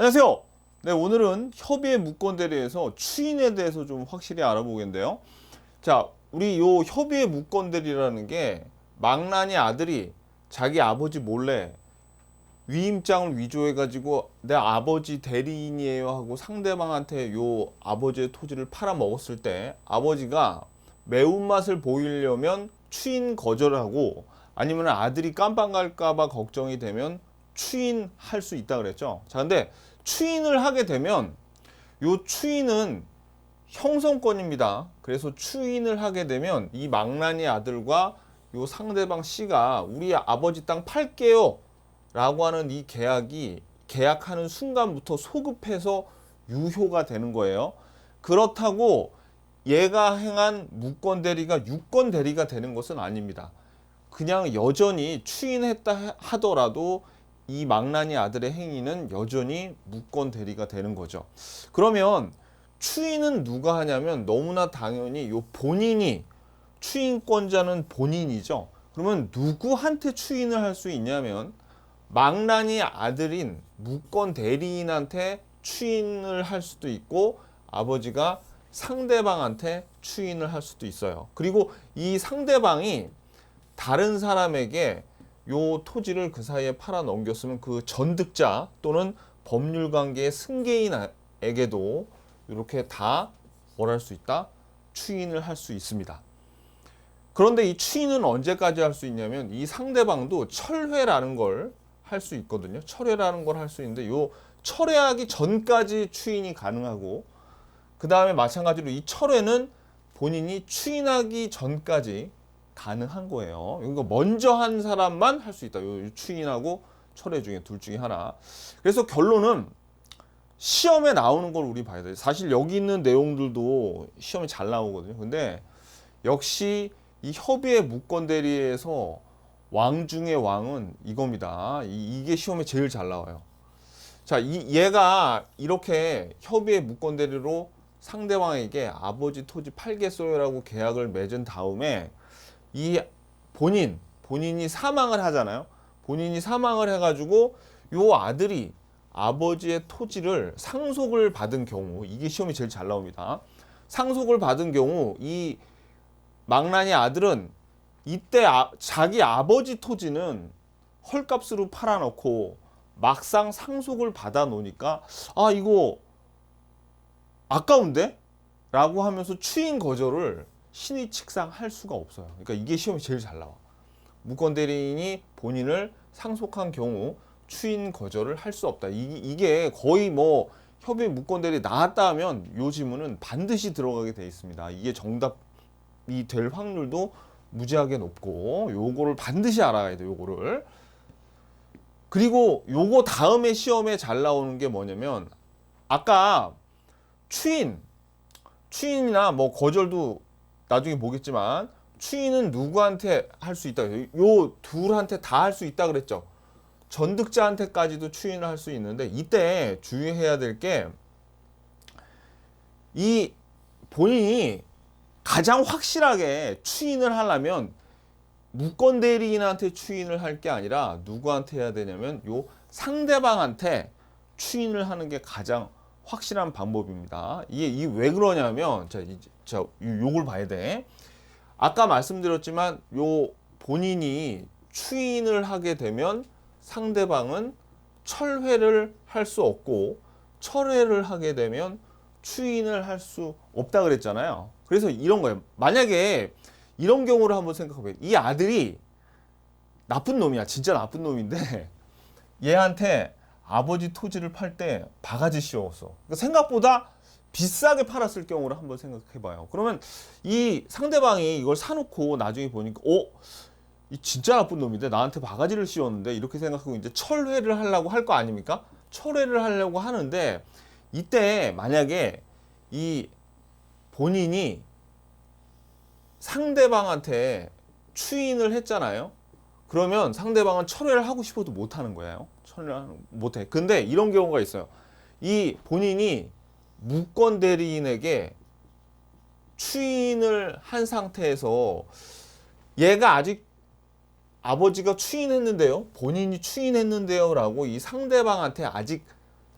안녕하세요. 네, 오늘은 협의의 무건대에 대해서 추인에 대해서 좀 확실히 알아보겠는데요. 자, 우리 요 협의의 무건대리라는 게 망나니 아들이 자기 아버지 몰래 위임장을 위조해 가지고 내 아버지 대리인이에요 하고 상대방한테 요 아버지의 토지를 팔아 먹었을 때 아버지가 매운맛을 보이려면 추인 거절하고 아니면 아들이 깜빵 갈까봐 걱정이 되면 추인할 수 있다 그랬죠. 자, 근데 추인을 하게 되면 요 추인은 형성권입니다. 그래서 추인을 하게 되면 이 망나니 아들과 요 상대방 씨가 우리 아버지 땅 팔게요. 라고 하는 이 계약이 계약하는 순간부터 소급해서 유효가 되는 거예요. 그렇다고 얘가 행한 무권 대리가 유권 대리가 되는 것은 아닙니다. 그냥 여전히 추인했다 하더라도 이 망나니 아들의 행위는 여전히 무권 대리가 되는 거죠. 그러면 추인은 누가 하냐면 너무나 당연히 요 본인이 추인권자는 본인이죠. 그러면 누구한테 추인을 할 수 있냐면 망나니 아들인 무권 대리인한테 추인을 할 수도 있고 아버지가 상대방한테 추인을 할 수도 있어요. 그리고 이 상대방이 다른 사람에게 요 토지를 그 사이에 팔아 넘겼으면 그 전득자 또는 법률 관계의 승계인에게도 이렇게 다 뭘할 수 있다? 추인을 할 수 있습니다. 그런데 이 추인은 언제까지 할 수 있냐면 이 상대방도 철회라는 걸 할 수 있거든요. 철회라는 걸 할 수 있는데 요 철회하기 전까지 추인이 가능하고 그 다음에 마찬가지로 이 철회는 본인이 추인하기 전까지 가능한 거예요. 이거 먼저 한 사람만 할 수 있다. 요 추인하고 철회 중에 둘 중에 하나. 그래서 결론은 시험에 나오는 걸 우리 봐야 돼요. 사실 여기 있는 내용들도 시험에 잘 나오거든요. 근데 역시 이 협의의 무권 대리에서 왕 중의 왕은 이겁니다. 이, 게 시험에 제일 잘 나와요. 자, 이, 얘가 이렇게 협의의 무권 대리로 상대방에게 아버지 토지 팔겠어요라고 계약을 맺은 다음에 이 본인 본인이 사망을 하잖아요. 본인이 사망을 해가지고 요 아들이 아버지의 토지를 상속을 받은 경우 이게 시험이 제일 잘 나옵니다. 상속을 받은 경우 이 망나니 아들은 이때 아, 자기 아버지 토지는 헐값으로 팔아놓고 막상 상속을 받아 놓으니까 아 이거 아까운데? 라고 하면서 추인 거절을 신의 측상 할 수가 없어요. 그러니까 이게 시험이 제일 잘 나와. 무권 대리인이 본인을 상속한 경우 추인 거절을 할 수 없다. 이, 게 거의 뭐 협의 무권 대리 나왔다 하면 요 지문은 반드시 들어가게 돼 있습니다. 이게 정답이 될 확률도 무지하게 높고 요거를 반드시 알아야 돼요. 요거를. 그리고 요거 다음에 시험에 잘 나오는 게 뭐냐면 아까 추인 추인이나 뭐 거절도 나중에 보겠지만 추인은 누구한테 할 수 있다. 요 둘한테 다 할 수 있다 그랬죠. 전득자한테까지도 추인을 할 수 있는데 이때 주의해야 될 게 이 본인이 가장 확실하게 추인을 하려면 무권 대리인한테 추인을 할 게 아니라 누구한테 해야 되냐면 요 상대방한테 추인을 하는 게 가장 확실한 방법입니다. 이게 이 왜 그러냐면 자, 이, 자 요걸 봐야 돼. 아까 말씀드렸지만 요 본인이 추인을 하게 되면 상대방은 철회를 할 수 없고 철회를 하게 되면 추인을 할 수 없다 그랬잖아요. 그래서 이런 거예요. 만약에 이런 경우를 한번 생각해 이 아들이 나쁜 놈이야. 진짜 나쁜 놈인데 얘한테 아버지 토지를 팔 때 바가지 씌웠어. 그러니까 생각보다 비싸게 팔았을 경우를 한번 생각해 봐요. 그러면 이 상대방이 이걸 사놓고 나중에 보니까 어? 이 진짜 나쁜 놈인데 나한테 바가지를 씌웠는데 이렇게 생각하고 이제 철회를 하려고 할 거 아닙니까? 철회를 하려고 하는데 이때 만약에 이 본인이 상대방한테 추인을 했잖아요. 그러면 상대방은 철회를 하고 싶어도 못 하는 거예요. 철회를 못 해. 근데 이런 경우가 있어요. 이 본인이 무권 대리인에게 추인을 한 상태에서 얘가 아직 아버지가 추인했는데요. 본인이 추인했는데요. 라고 이 상대방한테 아직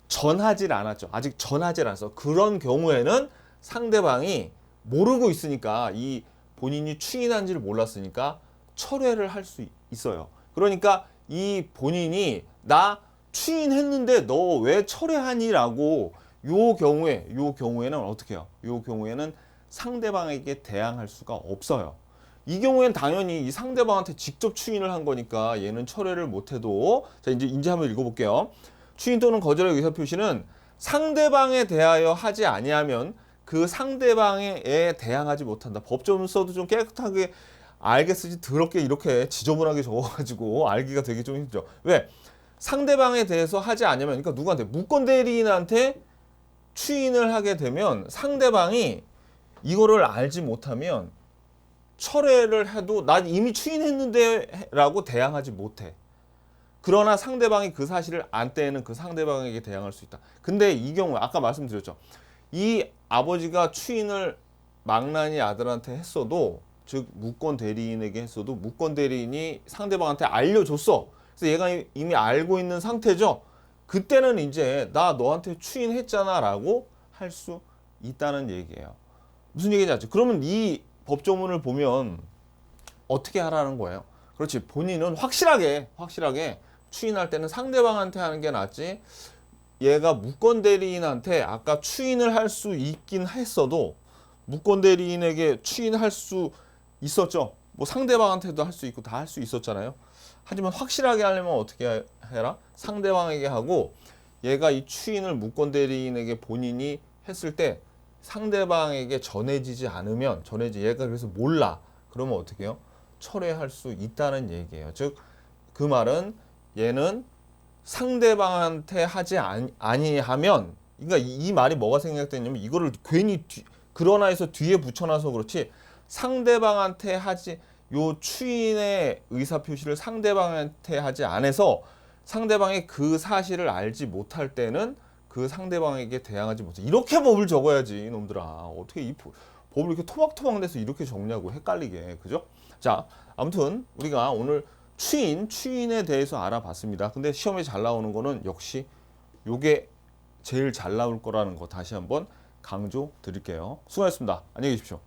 전하질 않았죠. 아직 전하질 않았어. 그런 경우에는 상대방이 모르고 있으니까 이 본인이 추인한지를 몰랐으니까 철회를 할 수 있어요. 그러니까 이 본인이 나 추인했는데 너 왜 철회하니라고 요 경우에 요 경우에는 어떻게 해요? 요 경우에는 상대방에게 대항할 수가 없어요. 이 경우엔 당연히 이 상대방한테 직접 추인을 한 거니까 얘는 철회를 못해도 자 이제 이제 한번 읽어볼게요. 추인 또는 거절의 의사 표시는 상대방에 대하여 하지 아니하면 그 상대방에 대항하지 못한다. 법조문 써도 좀 깨끗하게 알게 쓰지 더럽게 이렇게 지저분하게 적어가지고 알기가 되게 좀 힘들죠. 왜? 상대방에 대해서 하지 않으면 그러니까 누구한테 무권 대리인한테 추인을 하게 되면 상대방이 이거를 알지 못하면 철회를 해도 난 이미 추인했는데 라고 대항하지 못해. 그러나 상대방이 그 사실을 안 때에는 그 상대방에게 대항할 수 있다. 근데 이 경우에 아까 말씀드렸죠. 이 아버지가 추인을 망나니 아들한테 했어도 즉 무권 대리인에게 했어도 무권 대리인이 상대방한테 알려줬어. 그래서 얘가 이미 알고 있는 상태죠. 그때는 이제 나 너한테 추인했잖아라고 할 수 있다는 얘기예요. 무슨 얘기인지 알죠? 그러면 이 법조문을 보면 어떻게 하라는 거예요? 그렇지. 본인은 확실하게 확실하게 추인할 때는 상대방한테 하는 게 낫지. 얘가 무권 대리인한테 아까 추인을 할 수 있긴 했어도 무권 대리인에게 추인할 수 있었죠. 뭐 상대방한테도 할 수 있고 다 할 수 있었잖아요. 하지만 확실하게 하려면 어떻게 해라? 상대방에게 하고 얘가 이 추인을 무권 대리인에게 본인이 했을 때 상대방에게 전해지지 않으면 전해지 얘가 그래서 몰라. 그러면 어떻게 해요? 철회할 수 있다는 얘기예요. 즉 그 말은 얘는 상대방한테 하지 아니, 아니하면 그러니까 이, 이 말이 뭐가 생각되냐면 이거를 괜히 뒤, 그러나 해서 뒤에 붙여놔서 그렇지 상대방한테 하지 요 추인의 의사 표시를 상대방한테 하지 않아서 상대방이 그 사실을 알지 못할 때는 그 상대방에게 대항하지 못해 이렇게 법을 적어야지 놈들아 어떻게 이 법- 법을 이렇게 토박토박 내서 이렇게 적냐고 헷갈리게 그죠? 자 아무튼 우리가 오늘 추인 추인에 대해서 알아봤습니다. 근데 시험에 잘 나오는 거는 역시 요게 제일 잘 나올 거라는 거 다시 한번 강조 드릴게요. 수고하셨습니다. 안녕히 계십시오.